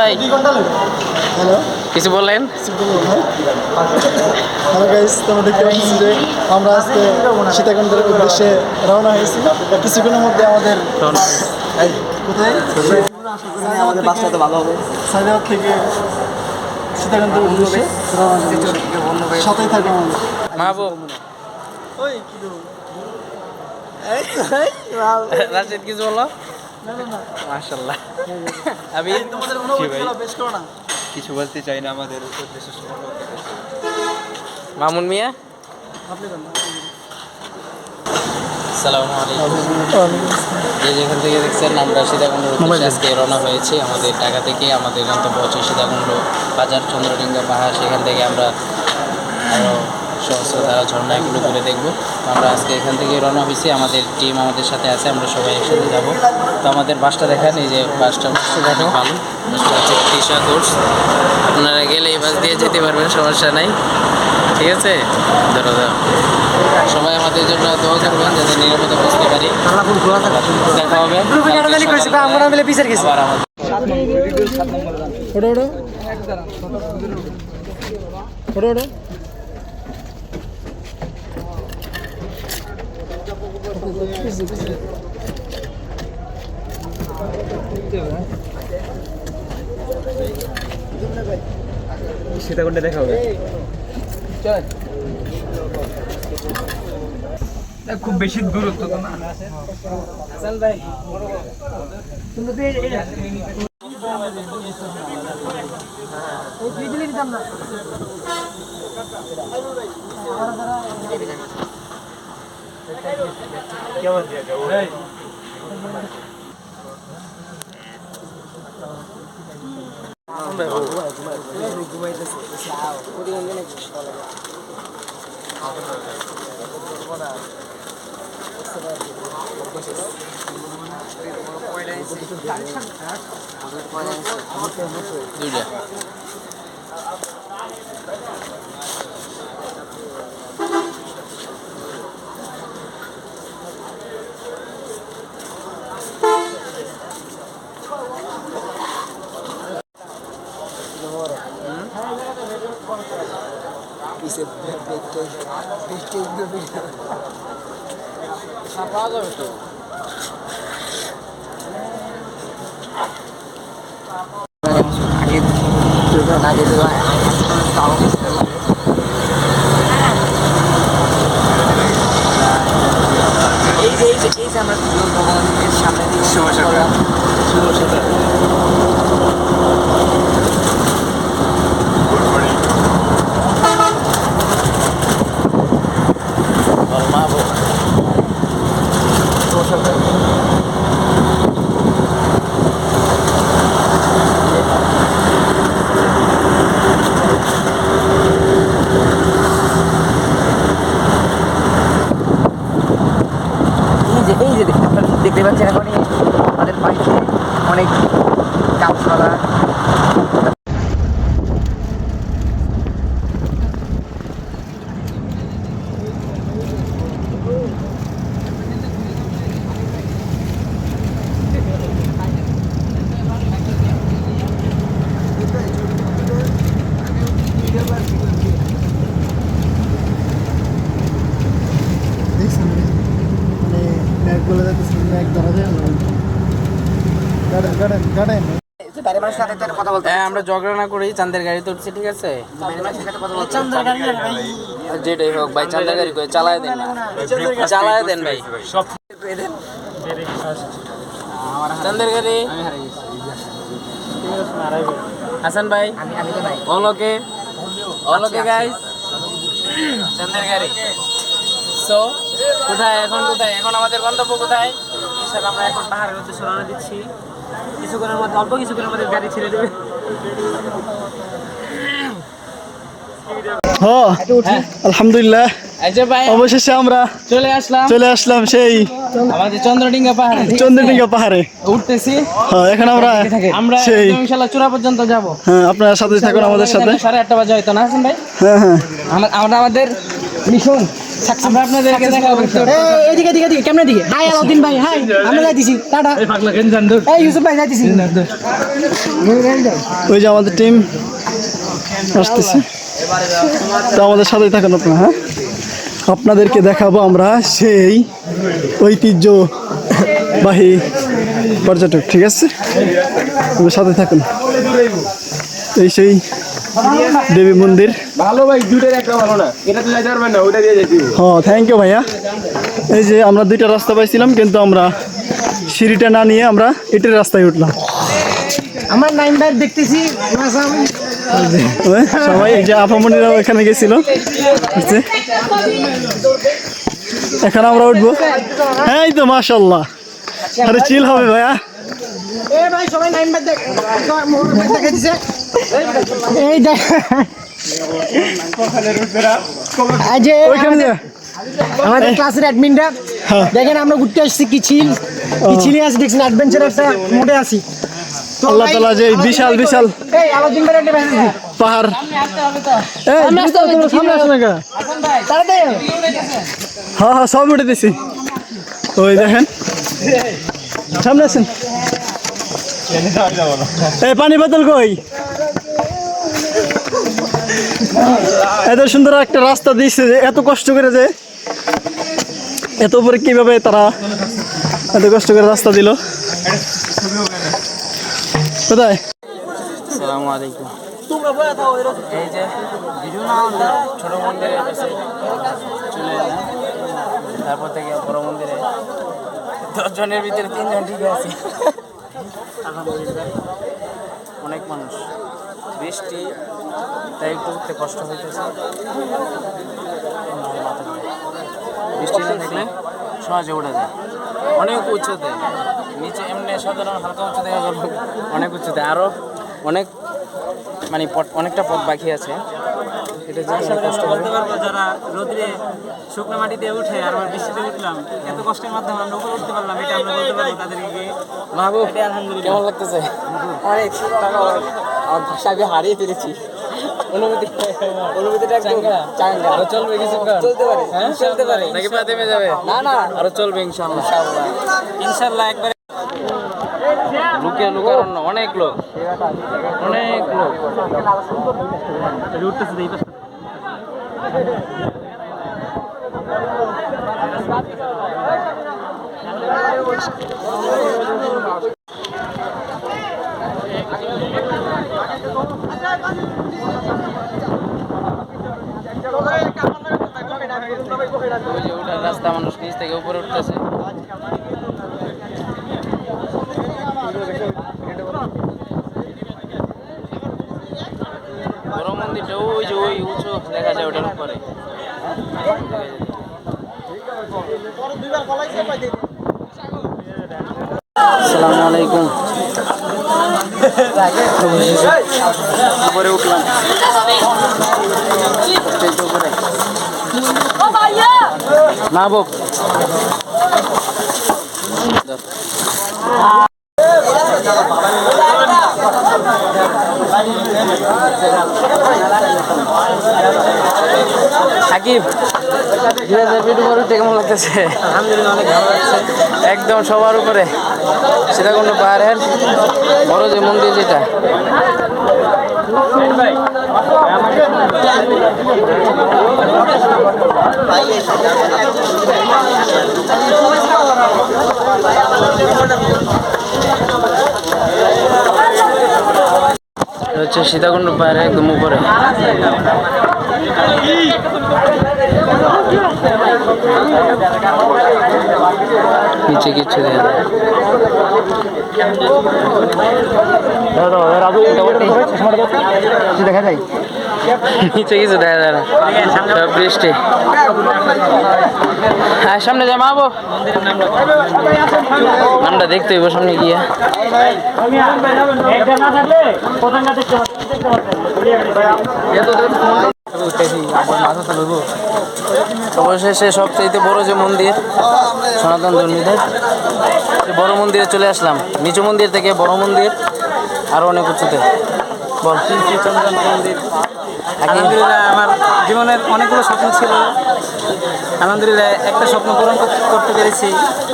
ভাই হ্যালো কিছু বলেন হ্যালো গাইস তোমরা দেখতে পাচ্ছি যে আমরা আজকে সীতাকুণ্ডের উদ্দেশ্যে রওনা হয়েছি কিছুক্ষণের মধ্যে আমাদের এই, কোথায় আমাদের বাসটা তো ভালো হবে সাইদাবাদ থেকে সীতাকুণ্ডের উদ্দেশ্যে রওনা দেব। আমাদের মাহবুব ওই কি দেবো কিছু বলো মাশাল্লাহ আমি কিছু বলতে চাই না আমাদের মামুন মিয়া? আলাইকুম। যে যেখান থেকে দেখছেন আমরা উদ্দেশ্যে আজকে রওনা হয়েছি। আমাদের ঢাকা থেকে আমাদের গন্তব্য হচ্ছে সীতাকুণ্ড বাজার চন্দ্রডিঙ্গা পাহাড়। সেখান থেকে আমরা আরও সহস্রধারা ঝর্ণা এগুলো ঘুরে দেখব। তো আমরা আজকে এখান থেকে রওনা হয়েছি। আমাদের টিম আমাদের সাথে আছে আমরা সবাই একসাথে যাব। তো আমাদের বাসটা দেখান এই যে বাসটা ভালো। বাসটা হচ্ছে তৃষা কোর্স আপনারা গেলে এই বাস দিয়ে যেতে পারবেন সমস্যা নাই। ঠিক আছে? ধরো ধরো। সবাই আমাদের জন্য দোয়া করবেন যাতে নিরাপদে বুঝতে পারি। দেখা হবে। আবার আমাদের ওটো ওটো সীতাকুণ্ডে দেখা হবে। খুব বেশি দূরত্ব তো না। দুইটা পাওয়া যাবে তো বল মাহবুব এই যে এই যে দেখ- আপনারা দেখতে পাচ্ছেন এখনই আমাদের পাশে অনেক গাছপালা দেখছেন মানে ধরা যায় না হ্যাঁ আমরা ঝগড়া না করি চাঁদের গাড়ি তুলছি ঠিক আছে? বাইরে মানুষের সাথে কথা বলতে চান্দার গাড়ি না ভাই। যেটাই হোক ভাই চাঁদের গাড়ি করে চালায় দেন চালায় দেন ভাই। চাঁদের গাড়ি। হাসান ভাই আমি অলোকে অলোকে গাইস চন্দ্রের গাড়ি। সো কোথায় এখন কোথায়? এখন আমাদের গন্তব্য কোথায়? স্যার আমরা এখন পাহাড়ের উদ্দেশ্যে রওনা দিচ্ছি। কিছুক্ষণের মধ্যে অল্প কিছুক্ষণের মধ্যে গাড়ি ছেড়ে দেবে। হ আলহামদুলিল্লাহ। অবশেষে আমরা চলে আসলাম। চলে আসলাম সেই আমাদের চন্দ্রডিঙ্গা পাহাড়ে। চন্দ্রডিঙ্গা পাহাড়ে। উঠতেছি। হ্যাঁ এখন আমরা আমরা সেই চূড়া পর্যন্ত যাব। হ্যাঁ আপনার সাথে থাকুন আমাদের সাথে। সাড়ে আটটা বাজে হয়তো না হাসান ভাই? হ্যাঁ হ্যাঁ। আমরা আমাদের মিশন আমরা আপনাদেরকে দেখাবো এদিকে এদিকে এদিকে কেমনে দিকে হাই আলাউদ্দিন ভাই হাই আমরা যাইতেছি টাটা। এই ইউসুফ ভাই যাইতেছি। ওই যে আমাদের টিম আসতেছে। তো আমাদের সাথেই থাকুন আপনারা হ্যাঁ? আপনাদেরকে দেখাবো আমরা সেই ঐতিহ্যবাহী পর্যটক ঠিক আছে? সাথে থাকুন। এই সেই দেবী মন্দির। ভালো ভাই দুটোর একটা ভালো না। এটা তো যাইতে পারবেন না ওটা দিয়ে যেতে হ্যাঁ থ্যাংক ইউ ভাইয়া। এই যে আমরা দুইটা রাস্তা পাইছিলাম কিন্তু আমরা সিঁড়িটা না নিয়ে আমরা এটার রাস্তায় উঠলাম। আমার নাইম দেখতেছি সবাই এই যে আপামনিরাও এখানে গেছিল? এখন আমরা উঠবো। হ্যাঁ এই তো মাশাল্লাহ আরে চিল হবে ভাইয়া। আমাদের ক্লাসের অ্যাডমিনরা হ্যাঁ। দেখেন আমরা ঘুরতে আসছি কিচিল কিচিলে আছি দেখছেন অ্যাডভেঞ্চার একটা মোটে আছি। তো আল্লাহ তালা যে বিশাল বিশাল পাহাড়। হ্যাঁ হ্যাঁ সব উঠে দিছি। ওই দেখেন। সামনে আসেন। এই পানি বোতল কই? এত সুন্দর একটা রাস্তা দিচ্ছে যে এত কষ্ট করে যে এত উপরে কীভাবে তারা এত কষ্ট করে রাস্তা দিল? কোথায়? আসসালামু আলাইকুম এই যে ছোট মন্দিরের কাছে চলে এলাম। তারপর থেকে বড় মন্দিরে দশজনের ভিতরে তিনজন ঠিক আছে। অনেক মানুষ। বৃষ্টি, তাই একটু উঠতে কষ্ট হইতেছে। বৃষ্টি না দেখলে সহজে ওঠা যায়। অনেক উঁচুতে নিচে এমনি সাধারণ হালকা উঁচু দেখা গেল অনেক উঁচুতে। আরও অনেক মানে অনেকটা পথ বাকি আছে। এটা যে অনেক কষ্ট হবে যারা রোদ্রে শুকনো মাটিতে উঠে আর আমরা বৃষ্টিতে উঠলাম এত কষ্টের মাধ্যমে আমরা উপরে উঠতে পারলাম এটা আমরা বলতে পারব তাদেরকে। মাহবুব কেমন লাগতেছে? অনেক আমার ভাষা আমি হারিয়ে ফেলেছি। অনুভূতি অনুভূতিটা চাঙ্গা। চাঙ্গা। আরও চলবে কিছু চলতে পারে। হ্যাঁ চলতে পারে নাকি পা যাবে না না। আরও চলবে ইনশাআল্লাহ একবারে লুকে। লুকারণ্য অনেক লোক। অনেক লোক। রাস্তা মানুষ নিচ থেকে উপরে উঠতেছে বড় মন্দিরটা ওই যে ওই উঁচু দেখা যায় ওটার উপরে আসসালামু আলাইকুম উপরে উঠলাম না বোক Thank মাহবুব সাকিব দুই হাজার কেমন লাগতেছে? একদম সবার উপরে। সীতাকুণ্ড পাহাড়ের বড় যে মন্দির যেটা। হচ্ছে সীতাকুণ্ড পাহাড়ে একদম উপরে। নিচে কিচ্ছু দেখা যায় নিচে কিছু দেখা যায় না। বৃষ্টি হ্যাঁ সামনে যা মাবো নামটা দেখতে হইব সামনে গিয়ে অবশেষে সবচাইতে বড় যে মন্দির সনাতন ধর্মীদের সেই বড় মন্দিরে চলে আসলাম। নিচু মন্দির থেকে বড় মন্দির আরও অনেক উঁচুতে বল। মন্দির। আলহামদুলিল্লাহ আমার জীবনের অনেকগুলো স্বপ্ন ছিল। আলহামদুলিল্লাহ একটা স্বপ্ন পূরণ করতে- পেরেছি।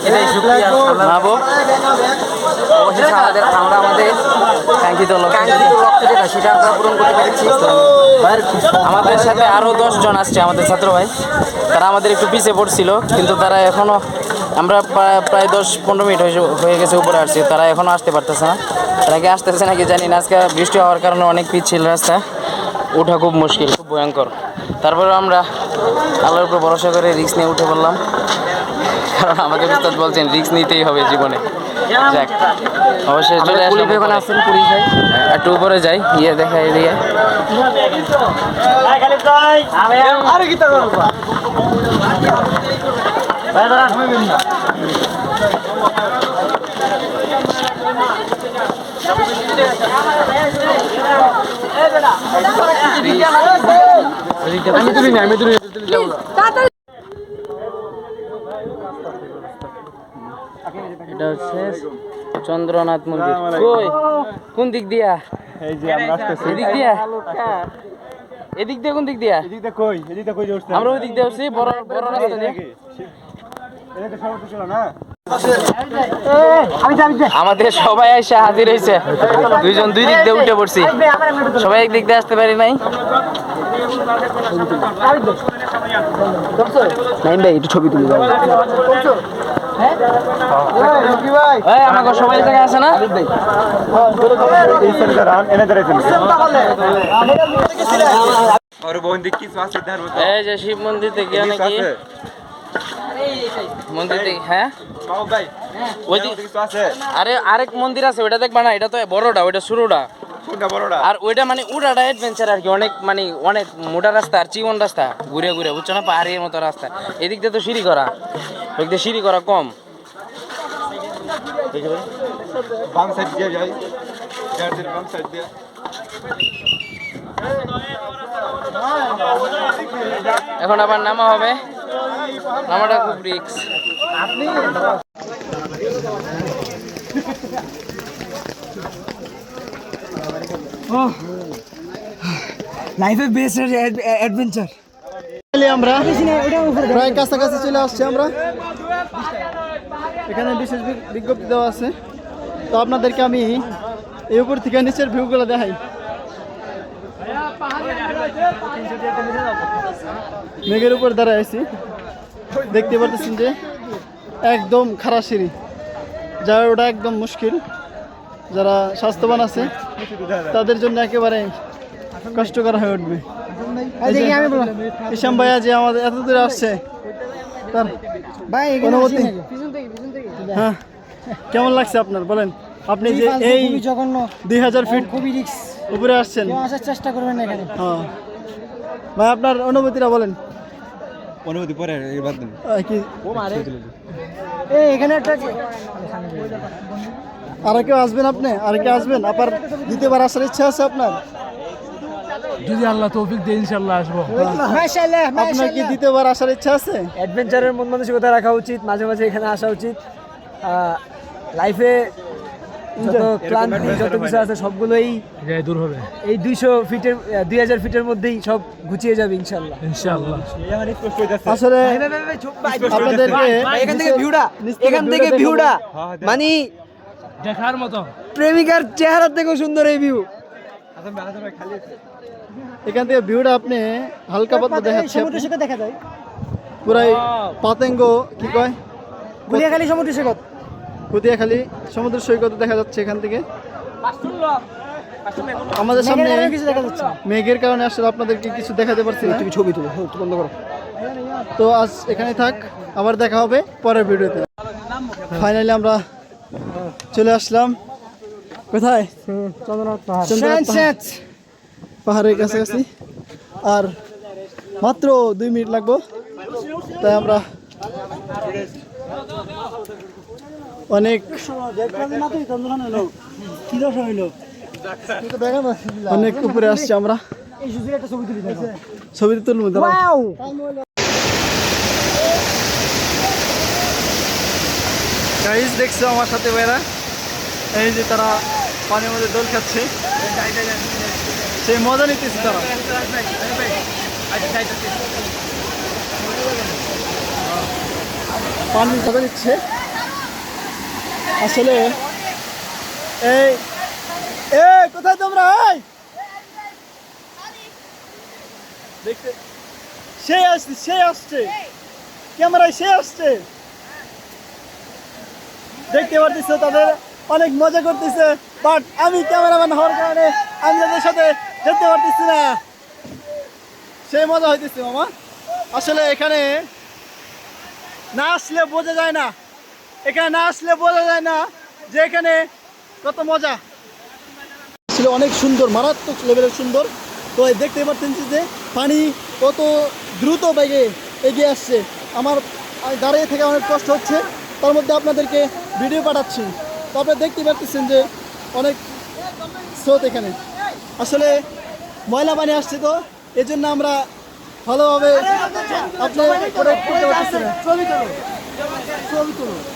এটাই শুক্রিয়া অবশেষে আমাদের আমরা আমাদের কাঙ্ক্ষিত কাঙ্ক্ষিত লক্ষ্য যেটা সেটা আমরা পূরণ করতে পেরেছি। আমাদের সাথে আরও দশ জন আসছে আমাদের ছাত্র ভাই। তারা আমাদের একটু পিছিয়ে পড়ছিল কিন্তু তারা এখনও আমরা প্রায় দশ পনেরো মিনিট হয়ে- হয়ে গেছে উপরে আসছি তারা এখনও আসতে পারতেছে না। তারা কি আসতেছে নাকি জানি না আজকে বৃষ্টি হওয়ার কারণে অনেক পিচ্ছিল রাস্তা। ওঠা খুব মুশকিল খুব ভয়ঙ্কর। তারপরে আমরা আল্লাহর উপর ভরসা করে রিস্ক নিয়ে উঠে পড়লাম। কারণ আমাদের উস্তাদ বলছেন রিস্ক নিতেই হবে জীবনে। যাক অবশ্যই চলে আসলাম। ওখানে উপরে। আসছেন ভাই? একটু উপরে যাই ইয়ে দেখা এদিকে আমি তুলি না আমি তুলি এটা হচ্ছে চন্দ্রনাথ মন্দির। কই? কোন দিক দিয়া? এই যে আমরা আসতেছি। এদিক দিয়া? এদিক দিয়ে কোন দিক দিয়া? এদিকটা কই? এদিকটা কই যাচ্ছ আমরা ওই দিক দিয়ে উঠছি বড় বড় রাস্তা দিয়ে। এটা তো ছিল না? আমাদের সবাই এসে হাজির হয়েছে। দুইজন দুই দিক দিয়ে উঠে পড়ছি। সবাই এক দিক দিয়ে আসতে পারি নাই? ভাই একটু ছবি তুলি আমাকে সবাই জায়গায় আছে না? এই যে শিব মন্দির থেকে নাকি? আছে মন্দির থেকে হ্যাঁ? আরে আরেক মন্দির আছে ওইটা দেখবা না এটা তো বড়টা ওইটা শুরুটা। আর ওইটা মানে উড়াটা অ্যাডভেঞ্চার আর কি অনেক মানে অনেক মোটা রাস্তা আর চিকন রাস্তা ঘুরে ঘুরে বুঝছ না? পাহাড়ের মতো রাস্তা। এদিক দিয়ে তো সিঁড়ি করা ওই দিয়ে সিঁড়ি করা কম। বাম সাইড দিয়ে যাই। বাম সাইড দিয়ে। এখন আবার নামা হবে। নামাটা খুব রিক্স লাইফে বেস্ট অ্যাডভেঞ্চার আমরা। প্রায় কাছাকাছি চলে আসছি আমরা। এখানে বিশেষ বিজ্ঞপ্তি দেওয়া আছে। তো আপনাদেরকে আমি এই উপর থেকে নিচের ভিউগুলো দেখাই। মেঘের উপর দাঁড়ায় আছি। দেখতে পারতেছেন যে একদম খারাপ সিঁড়ি। যা ওটা একদম মুশকিল। যারা স্বাস্থ্যবান আছে তাদের জন্য একেবারে কষ্টকর হয়ে উঠবে। ইসাম ভাইয়া যে আমাদের এত দূরে আসছে তার ভাই অনুমতি হ্যাঁ। কেমন লাগছে আপনার? বলেন আপনি যে এই জঘন্য দুই হাজার ফিট খুবই রিক্স উপরে আসছেন। আসার চেষ্টা করবেন এখানে। হ্যাঁ। ভাই আপনার অনুভূতিটা বলেন। অনুমতি পরে কি? এই এখানে একটা আর কেউ আসবেন আপনি আর কেউ আসবেন আবার দ্বিতীয়বার আসার ইচ্ছা আছে আপনার যদি আল্লাহ তৌফিক দেয় ইনশাল্লাহ আসব মাশাআল্লাহ আপনার কি দ্বিতীয়বার আসার ইচ্ছা আছে অ্যাডভেঞ্চারের মন মানসিকতা রাখা উচিত মাঝে মাঝে এখানে আসা উচিত লাইফে যত ক্লান্তি যত কিছু আছে সবগুলোই দূর হবে এই দুইশো ফিটের দুই হাজার ফিটের মধ্যেই সব গুছিয়ে যাবে ইনশাল্লাহ ইনশাল্লাহ আসলে আপনাদেরকে এখান থেকে ভিউটা এখান থেকে ভিউটা মানে দেখার মতো। প্রেমিকার চেহারা থেকেও সুন্দর এই ভিউ এখান থেকে ভিউটা আপনি হালকা পাতলা দেখাচ্ছে। আপনি। সৈকত দেখা যায়। পুরাই পাতেঙ্গ কি কয়? গুলিয়াখালী সমুদ্র সৈকত। কুদিয়াখালী সমুদ্র সৈকত দেখা যাচ্ছে এখান থেকে। আমাদের সামনে কিছু দেখা যাচ্ছে মেঘের কারণে আসলে আপনাদেরকে কিছু দেখাতে পারছি না। তুমি ছবি তুলো বন্ধ করো। তো আজ এখানে থাক আবার দেখা হবে পরের ভিডিওতে। ফাইনালি আমরা চলে আসলাম। কোথায়। পাহাড়ের কাছাকাছি। আর মাত্র দুই মিনিট লাগবো। তাই আমরা অনেক অনেক উপরে আসছি আমরা। ছবি তুলবো গাইস দেখছ আমার সাথে ভাইরা? এই যে তারা পানির মধ্যে দোল খাচ্ছে। সেই মজা নিতেছে তারা। পানির মজা নিচ্ছে। আসলে এই এ কোথায় তোমরা? দেখতে সে আসছে সে আসছে। ক্যামেরায় সে আসছে। দেখতে পারতেছে, তাদের অনেক মজা করতেছে বাট আমি ক্যামেরাম্যান হওয়ার কারণে আমি তাদের সাথে যেতে পারতেছি না। সেই মজা হইতেছে, মামা। আসলে এখানে না আসলে বোঝা যায় না। এখানে না আসলে বোঝা যায় না যে এখানে কত মজা। ছিল অনেক সুন্দর, মারাত্মক লেভেলের সুন্দর। তো দেখতে পাচ্ছেন যে পানি কত দ্রুত বেগে এগিয়ে আসছে। আমার দাঁড়িয়ে থেকে অনেক কষ্ট হচ্ছে। তার মধ্যে আপনাদেরকে ভিডিও পাঠাচ্ছি। তো দেখতে পাচ্ছেন যে অনেক স্রোত এখানে। আসলে ময়লা পানি আসছে তো এই জন্য আমরা ভালোভাবে আপনার করে করতে ছবি ছবি তুলো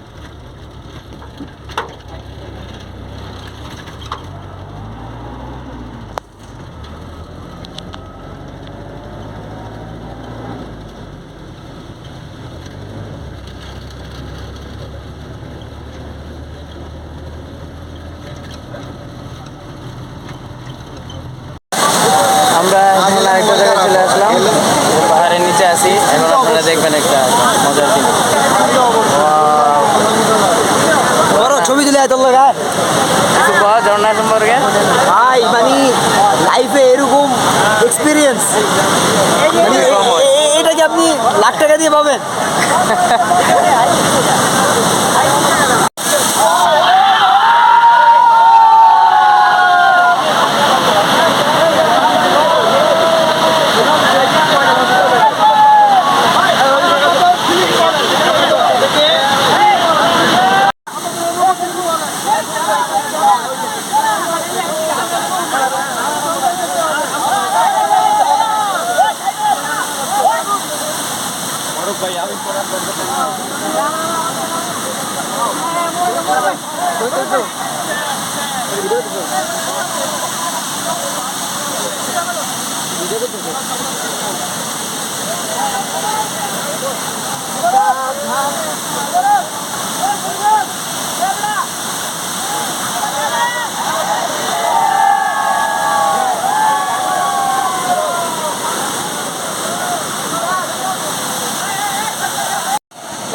আমরা এখন আরেকটা জায়গায় চলে আসলাম পাহাড়ের নিচে আছি এখন আপনারা দেখবেন একটা মজার জিনিস বড় ছবি তুলে এত লাগায় কিছু পাওয়া ঝর্ণা সম্পর্কে ভাই মানে লাইফে এরকম এক্সপিরিয়েন্স মানে এটা কি আপনি লাখ টাকা দিয়ে পাবেন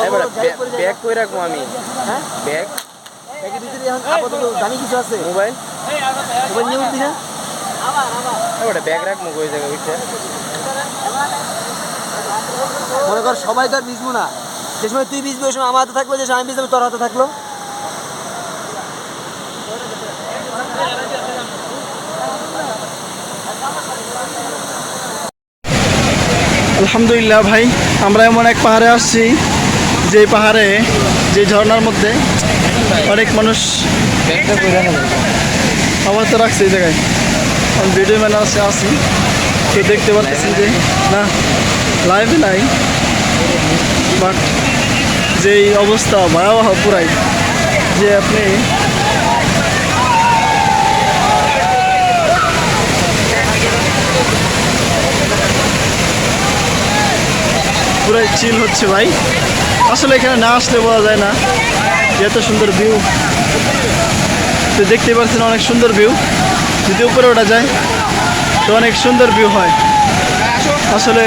এবারে ব্যাগ কই রাখব আমি? হ্যাঁ? ব্যাগ? ব্যাগের ভিতরে এখন আপাতত দামি কিছু আছে? মোবাইল? মোবাইল নিয়ে উঠবি না এবারে ব্যাগ রাখব কই জায়গা উঠে মনে কর সবাই তো আর ভিজবো না। যে সময় তুই ভিজবি ওই সময় আমার হাতে থাকল যে সময় আমি ভিজবো তোর হাতে থাকল। আলহামদুলিল্লাহ ভাই আমরা এমন এক পাহাড়ে আসছি। যে পাহাড়ে, যে ঝর্ণার মধ্যে অনেক মানুষ আমার তো রাখছে এই জায়গায়। আমি ভিডিও ম্যান আসে আসি তো দেখতে পাচ্ছেন যে, না লাইভে নাই। বাট যেই অবস্থা ভয়াবহ পুরাই, যে আপনি পুরাই চিল হচ্ছে ভাই। আসলে এখানে না আসলে বলা যায় না। এত সুন্দর ভিউ তো দেখতে পাচ্ছেন অনেক সুন্দর ভিউ যদি উপরে ওঠা যায়, তো অনেক সুন্দর ভিউ হয়। আসলে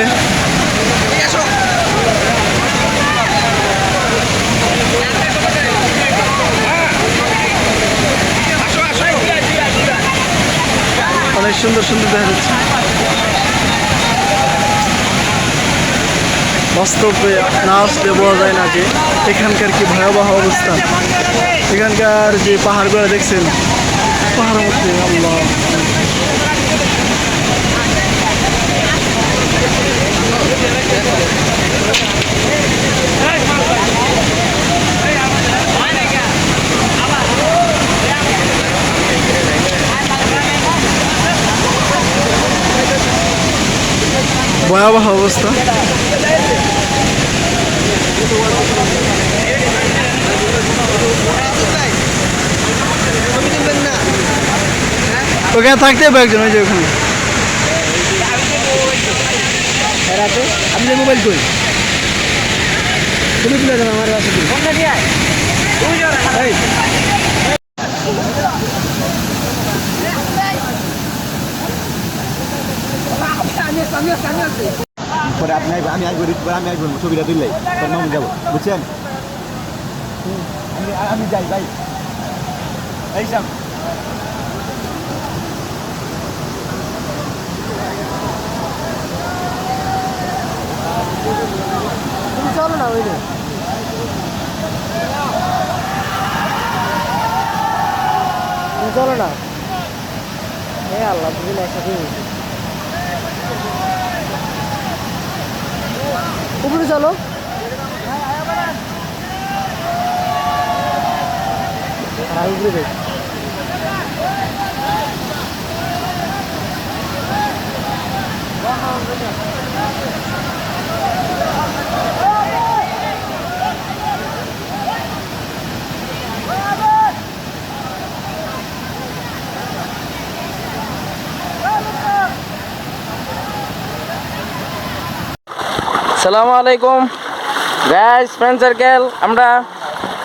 অনেক সুন্দর সুন্দর দেখা যাচ্ছে। বাস্তবে না আসলে বলা যায় না যে এখানকার কি ভয়াবহ অবস্থা। এখানকার যে পাহাড়গুলো দেখছেন পাহাড়ের মধ্যে আল্লাহ। ভয়াবহ অবস্থা। ওখানে থাকতে হবে একজন, ওই যে ওখানে। আপনি মোবাইল কই তুমি তুলে দেন আমার এই। পরে আপনি আমি আসব পরে আমি আসব ছবিটা তুললে। পরে মামু যাব, বুঝছেন? আমি আমি যাই, ভাই। তুমি চলো না ওই চলো না। এ আল্লাহ, তুমি একসাথে উপরে চলো। আর উপরে সালামু আলাইকুম। গাইস ফ্রেন্ড সার্কেল আমরা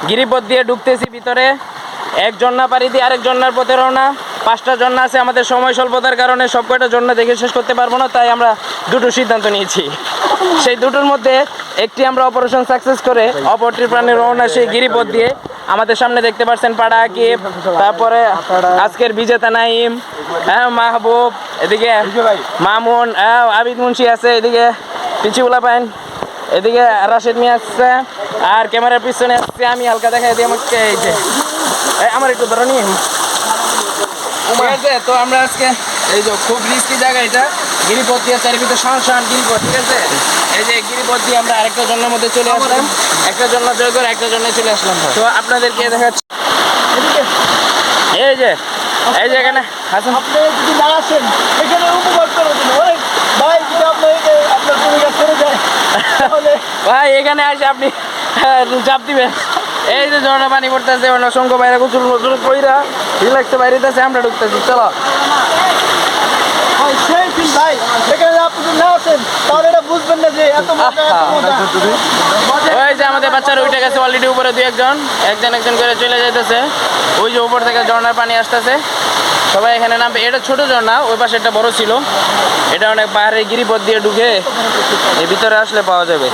গিরিপথ দিয়ে ঢুকতেছি ভিতরে। এক জন্না পাড়ি দিয়ে আরেক জন্নার পথে রওনা। পাঁচটা জন্না আছে আমাদের সময় স্বল্পতার কারণে সব কয়টা জন্না দেখে শেষ করতে পারব না তাই আমরা দুটো সিদ্ধান্ত নিয়েছি। সেই দুটোর মধ্যে একটি আমরা অপারেশন সাকসেস করে অপরটির প্রাণে রওনা সেই গিরিপথ দিয়ে। আমাদের সামনে দেখতে পাচ্ছেন পাড়া আকিব তারপরে আজকের বিজেতা নাইম হ্যাঁ মাহবুব এদিকে মামুন হ্যাঁ আবিদ মুন্সি আছে এদিকে পিছিগুলা পাইন। এদিকে রাশেদ মিয়া আসছে আর ক্যামেরার পিছনে আসছে আমি হালকা দেখা দিয়ে আমাকে এই যে। আমার একটু ধরো নি ঠিক আছে তো আমরা আজকে এই যে খুব রিস্কি জায়গা এটা গিরিপথ দিয়ে চারিপিতে শান শান গিরিপথ ঠিক আছে? এই যে গিরিপথ দিয়ে আমরা আরেকটা জন্মের মধ্যে চলে আসলাম। একটা জন্য জয় করে একটা জন্য চলে আসলাম তো আপনাদেরকে দেখাচ্ছি। এই যে এই যে এখানে হাসান। আপনি যদি না আসেন এখানে উপভোগ অনেক ভাই যদি আপনাকে আপনার পরিবার করে যায় তাহলে ভাই এখানে আসে আপনি হ্যাঁ, চাপ দিবেন। এই যে ঝর্ণা পানি পড়তেছে অসংখ্য বাইরে গুচুল গুচুল কইরা রিল্যাক্সে বাইরে আছে আমরা ঢুকতেছি চলো। ভাই সেই এখানে আপনি না আসেন তাহলে এটা বুঝবেন না যে এত মজা এত মজা। ওই যে আমাদের বাচ্চারা উঠে গেছে অলরেডি উপরে দুই একজন একজন একজন করে চলে যাইতেছে। ওই যে উপর থেকে ঝর্ণার পানি আসতেছে। সবাই এখানে নামবে। এটা ছোট ঝর্ণা ওই পাশে একটা বড় ছিল। এটা অনেক পাহাড়ের গিরিপথ দিয়ে ঢুকে এর ভিতরে আসলে পাওয়া যাবে।